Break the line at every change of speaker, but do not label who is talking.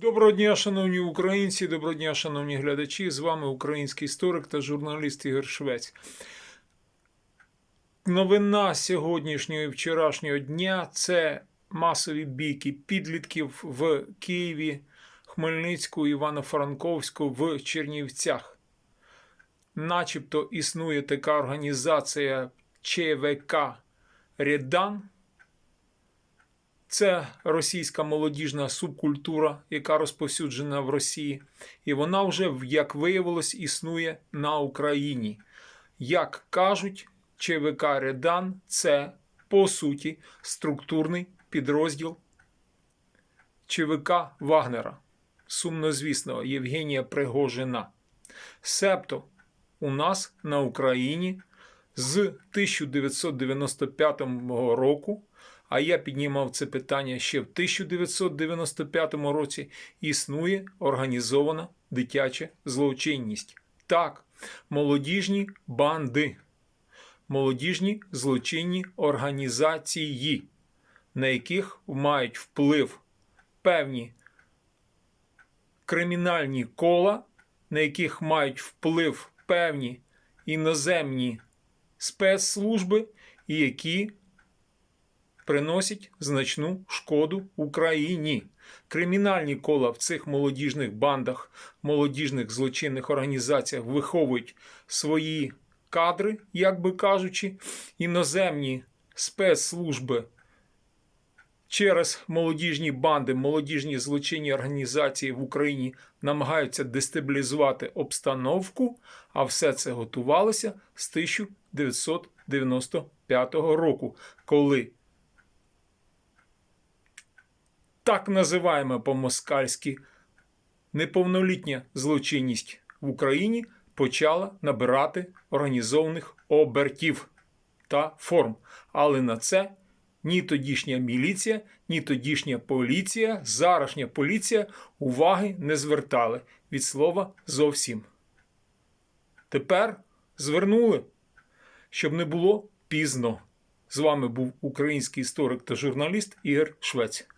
Доброго дня, шановні українці, доброго дня, шановні глядачі. З вами український історик та журналіст Ігор Швець. Новина сьогоднішнього і вчорашнього дня це масові бійки підлітків в Києві, Хмельницьку, Івано-Франковську в Чернівцях. Начебто існує така організація ЧВК Редан. Це російська молодіжна субкультура, яка розповсюджена в Росії, і вона вже, як виявилось, існує на Україні. Як кажуть, ЧВК Редан це по суті структурний підрозділ ЧВК Вагнера, сумнозвісного Євгенія Пригожина. Себто у нас на Україні з 1995 року а я піднімав це питання ще в 1995 році, існує організована дитяча злочинність. Так, молодіжні банди, молодіжні злочинні організації, на яких мають вплив певні кримінальні кола, на яких мають вплив певні іноземні спецслужби, і які приносять значну шкоду Україні. Кримінальні кола в цих молодіжних бандах, молодіжних злочинних організаціях виховують свої кадри, як би кажучи, іноземні спецслужби. Через молодіжні банди, молодіжні злочинні організації в Україні намагаються дестабілізувати обстановку, а все це готувалося з 1995 року, коли так називаємо по-москальськи неповнолітня злочинність в Україні почала набирати організованих обертів та форм. Але на це ні тодішня міліція, ні тодішня поліція, зарашня поліція уваги не звертали від слова зовсім. Тепер звернули, щоб не було пізно. З вами був український історик та журналіст Ігор Швець.